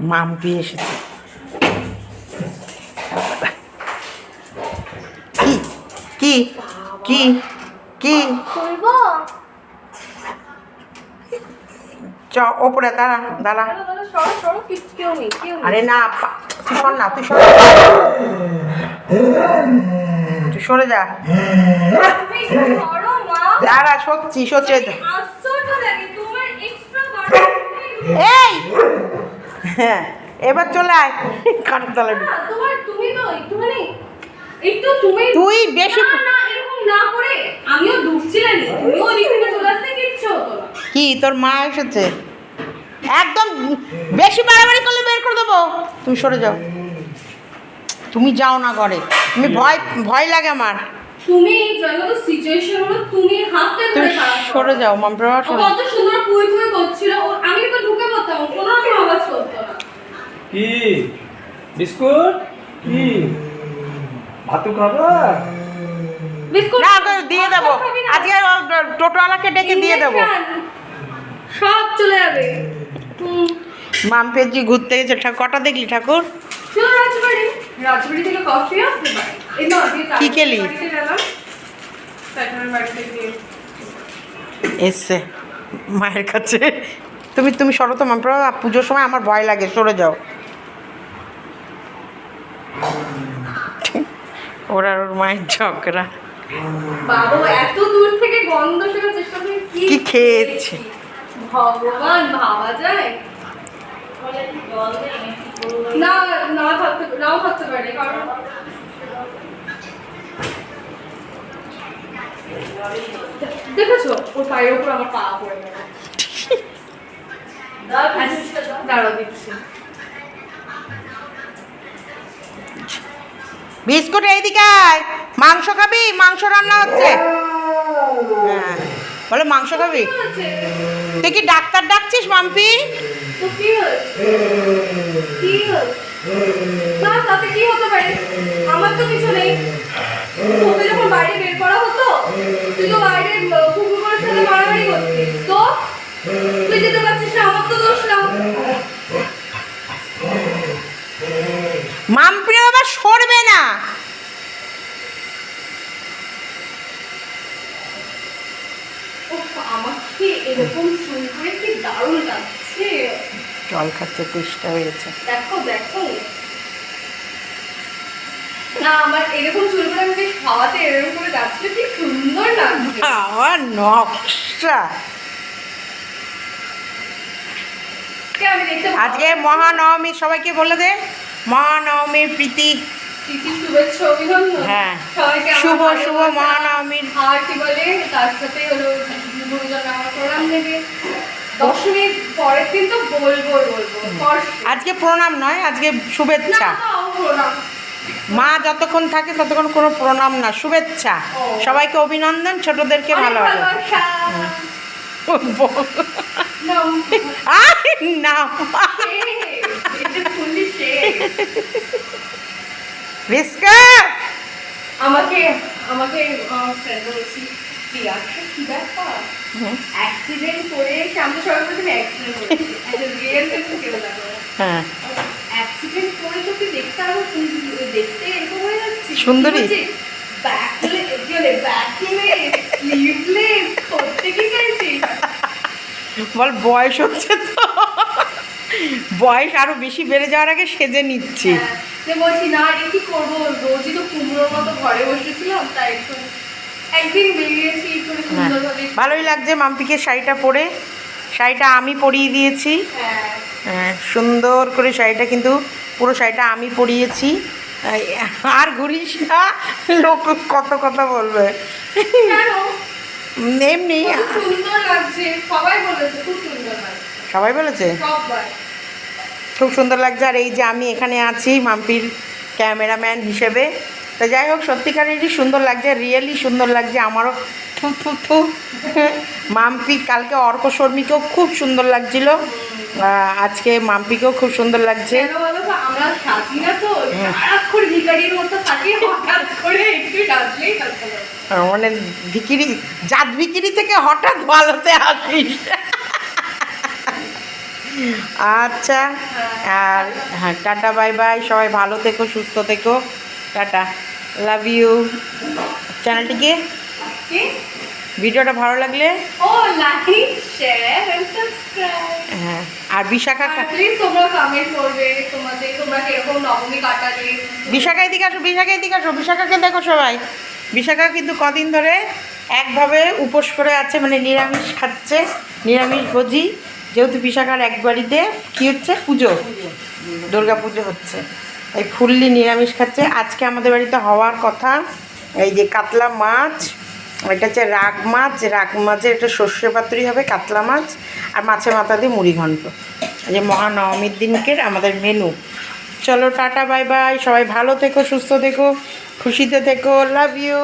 মাম্পি এসেছে। কি? কি? কি? চ ওপরে দাঁড়া দাঁড়া। দাদা, দাদা, সরো, সরো, কিচ্ছু কেউ নেই, কেউ নেই। আরে না পা- তুই সর না তুই সর। তুই সরে যা। তুমি সরো, মা। দাঁড়া সত্যি সত্যি এই! হ্যাঁ এবার চলে আয়। না, তোমার- তুমি তো একটুখানি একটু তুমি তুই বেশি- না, না, এরকম না করে আমিও ঢুকছিলাম তুমিও ওদিক চলে আসতে কিচ্ছু হতো না। কি তোর মা এসেছে? একদম বেশি বাড়াবাড়ি করলে বের করে দেবো। তুমি সরে যাও। তুমি যাও না ঘরে। তুমি ভয় ভয় লাগে আমার। তুমি যত সিচুয়েশন হলো তুমি হাতে ধরে সরে যাও মামপ্রা সরে কত সুন্দর পুই পুই করছিল আমি তো ঢুকে পড়তাম কোনো রকম আওয়াজ করতো না কি? বিস্কুট? কি? ভাতু খাবা? বিস্কুট না দিয়ে দেবো। আজকে টোটোওয়ালাকে ডেকে দিয়ে দেবো। সব চলে যাবে। মামপেজি ঘুরতে গেছে। কটা দেখলি ঠাকুর? কি খেলি? এসছে। মায়ের কাছে তুমি তুমি সরো তো পুজোর সময় আমার ভয় লাগে সরে যাও। ওরা ওর মায়ের ঝগড়া। বাবু এত দূর থেকে গন্ধ চেষ্টা করে কি খেয়েছে? ভগবান ভাবা যায়। না না থাকতে নাও থাকতে পারে কারণ দেখেছ ওর পায়ের উপর আমার পা পড়ে গেল দাঁড়াও দিচ্ছি। বিস্কুট এইদিকে আয়। মাংস খাবি? মাংস রান্না হচ্ছে। হ্যাঁ। বলে মাংস খাবি? তুই কি ডাক্তার ডাকছিস মাম্পি? তো কি হয়েছে? কি হয়েছে? না তাতে কি হতে পারে? আমার তো কিছু নেই। তোকে যখন বাইরে বের করা হতো তুই তো বাইরে কুকুর করে সাথে মারামারি করতিস। তো? তুই যেতে পারছিস না আমার তো না মাম্পি আবার সরবে না। আমাকে এরকম চুল কি দারুণ লাগছে। জল খাচ্ছে তেষ্টা হয়েছে। দেখো দেখো। না আমার এরকম চুল করে আমি বেশ হাওয়াতে এরকম করে যাচ্ছে কি সুন্দর লাগছে। আমার নকশা কে আমি দেখতে ভালো আজকে মহানবমী সবাইকে বলে দে। মহানবমীর প্রীতি। হ্যাঁ। শুভ শুভ মহানবমীর। আজকে প্রণাম নয় আজকে শুভেচ্ছা। মা যতক্ষণ থাকে ততক্ষণ কোনো প্রণাম না শুভেচ্ছা। সবাইকে অভিনন্দন ছোটদেরকে ভালোবাসা। না আমাকে আমাকে ফ্রেন্ড বলছি প্রিয়া কি ব্যাপার? অ্যাক্সিডেন্ট করে এসে সবাই প্রথমে অ্যাক্সিডেন্ট করেছি। রিয়েল কেউ লাগবে হ্যাঁ। অ্যাক্সিডেন্ট করে তোকে দেখতে আরও দেখতে এরকম হয়ে যাচ্ছে? সুন্দরী? ব্যাকলেস স্লিভলেস করতে কি চাইছিস? বল বয়স হচ্ছে তো। বয়স আরও বেশি বেড়ে যাওয়ার আগে সেজে নিচ্ছি। হ্যাঁ, বলছি না কি করব? রোজই তো কুমড়োর মতো ঘরে বসেছিলাম তাই একদিন বেরিয়েছি করে হ্যাঁ ভালোই লাগছে মাম্পিকে শাড়িটা পরে। শাড়িটা আমি পরিয়ে দিয়েছি। হ্যাঁ। হ্যাঁ, সুন্দর করে শাড়িটা কিন্তু পুরো শাড়িটা আমি পরিয়েছি। আর ঘুরিস না লোক কত কথা বলবে। এমনি সবাই বলেছে সবাই বলেছে? খুব সুন্দর লাগছে। আর এই যে আমি এখানে আছি মাম্পির ক্যামেরাম্যান হিসেবে। তো যাই হোক সত্যিকারেরই সুন্দর লাগছে রিয়েলি সুন্দর লাগছে আমারও থু থু থু। মাম্পি কালকে অর্ক শর্মীকেও খুব সুন্দর লাগছিল। আজকে মাম্পিকেও খুব সুন্দর লাগছে। মানে ভিকিরি জাত ভিকিরি থেকে হঠাৎ ভালোতে আসিস। আচ্ছা আর হ্যাঁ টাটা বাই বাই। সবাই ভালো থেকো সুস্থ থেকো। টাটা। লাভ ইউ চ্যানেলটিকে ভিডিওটা ভালো লাগলে? ও লাইক শেয়ার এন্ড সাবস্ক্রাইব হ্যাঁ আর বিশাখা আর প্লিজ তোমরা কমেন্ট করবে তোমাদের তোমরা কীরকম নবমী কাটালে? বিশাখা এদিকে আসো বিশাখা এদিকে আসো বিশাখাকে দেখো সবাই। বিশাখা কিন্তু কদিন ধরে একভাবে উপোস করে আছে মানে নিরামিষ খাচ্ছে নিরামিষ ভোজি। যেহেতু বিশাখার এক বাড়িতে কী হচ্ছে? পুজো। দুর্গা পুজো হচ্ছে। এই ফুললি নিরামিষ খাচ্ছে। আজকে আমাদের বাড়িতে হওয়ার কথা এই যে কাতলা মাছ এটা হচ্ছে রাগ মাছ। রাগ মাছের একটা সর্ষে পাতুরি হবে কাতলা মাছ আর মাছের মাথা দিয়ে মুড়ি এই যে মহানবমীর দিনকের আমাদের মেনু। চলো টাটা, বাই বাই। সবাই ভালো থেকো, সুস্থ থেকো, খুশিতে থেকো। Love you